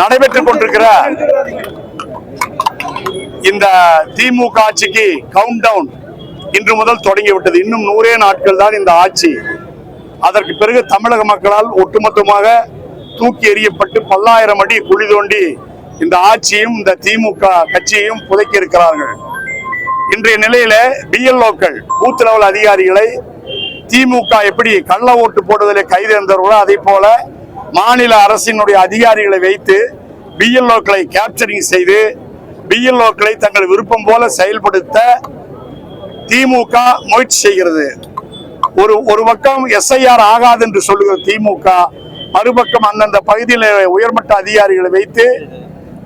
நடைபெற்றுக் கொண்டிருக்கிற இந்த திமுக ஆட்சிக்கு கவுண்ட் டவுன் இன்று முதல் தொடங்கிவிட்டது. இன்னும் நூறே நாட்கள் தான் இந்த ஆட்சி. அதற்கு பிறகு தமிழக மக்களால் ஒட்டுமொத்தமாக தூக்கி எறியப்பட்டு பல்லாயிரம் அடி குழி தோண்டி இந்த ஆட்சியும் இந்த திமுக கட்சியையும் புதைக்கி இருக்கிறார்கள். இன்றைய நிலையில பிஎல்ஓக்கள் பூத் லெவல் அதிகாரிகளை திமுக எப்படி கள்ள ஓட்டு போடுவதில் கைது இருந்தவர்களோ அதே போல மாநில அரசினுடைய அதிகாரிகளை வைத்து பிஎல்ஓக்களை கேப்சரிங் செய்து பிஎல்ஓக்களை தங்கள் விருப்பம் போல செயல்படுத்த திமுக முயற்சி செய்கிறது. ஒரு ஒரு பக்கம் எஸ்ஐஆர் ஆகாது என்று சொல்லுகிற திமுக மறுபக்கம் அந்தந்த பகுதியில் உயர்மட்ட அதிகாரிகளை வைத்து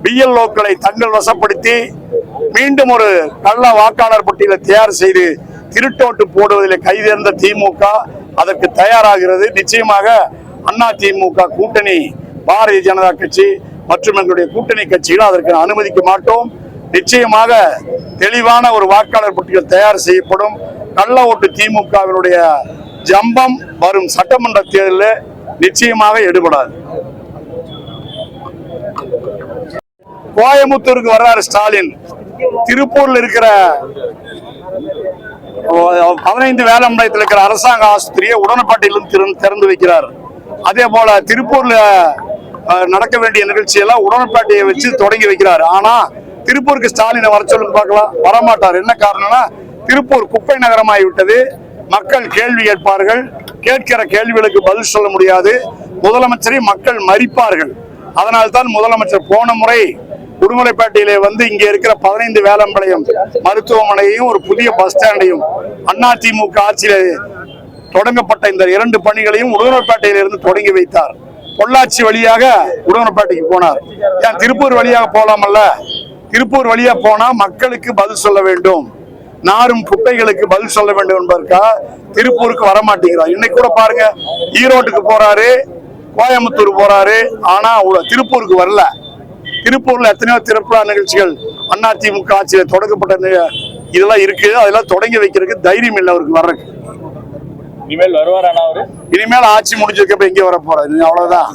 பிஎல்ஓக்களை தங்கள் வசப்படுத்தி மீண்டும் ஒரு கள்ள வாக்காளர் பட்டியலை தயார் செய்து திருட்டோட்டு போடுவதில் கைதேர்ந்த திமுக அதற்கு தயாராகிறது. நிச்சயமாக அண்ணா திமுக கூட்டணி பாரதிய ஜனதா கட்சி மற்றும் எங்களுடைய கூட்டணி கட்சிகள் அதற்கு அனுமதிக்க மாட்டோம். நிச்சயமாக தெளிவான ஒரு வாக்காளர் பட்டியல் தயார் செய்யப்படும். கள்ள ஓட்டு திமுகவினுடைய ஜம்பம் வரும் சட்டமன்ற தேர்தலில் நிச்சயமாக எடுபடாது. கோயமுத்தூருக்கு வர்றாரு ஸ்டாலின். திருப்பூர்ல இருக்கிற பதினைந்து வேலம்பாளையத்தில் இருக்கிற அரசாங்க ஆஸ்பத்திரியை உடனப்பாட்டிலும் திறந்து திறந்து வைக்கிறார். அதே போல திருப்பூர்ல நடக்க வேண்டிய நிகழ்ச்சியெல்லாம் உடனப்பாட்டியை வச்சு தொடங்கி வைக்கிறார். ஆனா திருப்பூருக்கு ஸ்டாலினை வர சொல்லுங்க பார்க்கலாம் வரமாட்டார். என்ன காரணம்னா திருப்பூர் குப்பை நகரமாகி விட்டது மக்கள் கேள்வி கேட்பார்கள். கேட்கிற கேள்விகளுக்கு பதில் சொல்ல முடியாது. முதலமைச்சரை மக்கள் மறிப்பார்கள். அதனால்தான் முதலமைச்சர் போன முறை உடுமலைப்பேட்டையிலே வந்து இங்க இருக்கிற பதினைந்து வேலம்பாளையம் மருத்துவமனையையும் ஒரு புதிய பஸ் ஸ்டாண்டையும் அண்ணா திமுக ஆட்சியில தொடங்கப்பட்ட இந்த இரண்டு பணிகளையும் உடுமலைப்பேட்டையில தொடங்கி வைத்தார். பொள்ளாச்சி வழியாக உடுமலைப்பேட்டைக்கு போனார். ஏன் திருப்பூர் வழியாக போலாமல்ல? திருப்பூர் வழியா போனா மக்களுக்கு பதில் சொல்ல வேண்டும். நாரும் குப்பைகளுக்கு பதில் சொல்ல வேண்டும் என்பதற்கா திருப்பூருக்கு வரமாட்டேங்கிறார். இன்னைக்கு கூட பாருங்க ஈரோட்டுக்கு போறாரு கோயம்புத்தூர் போறாரு ஆனா உ- திருப்பூருக்கு வரல. திருப்பூர்ல எத்தனையோ திருப்புழா நிகழ்ச்சிகள் அண்ணா திமுக தொடங்கப்பட்ட இதெல்லாம் இருக்கு. அதெல்லாம் தொடங்கி வைக்கிறதுக்கு தைரியம் இல்லை அவருக்கு வர்றதுக்கு. இனிமேல் வருவாரானா அவரு? இனிமேல் ஆட்சி முடிஞ்சிருக்கப்ப அப்புறம் வர போறாரு அவ்வளவுதான்.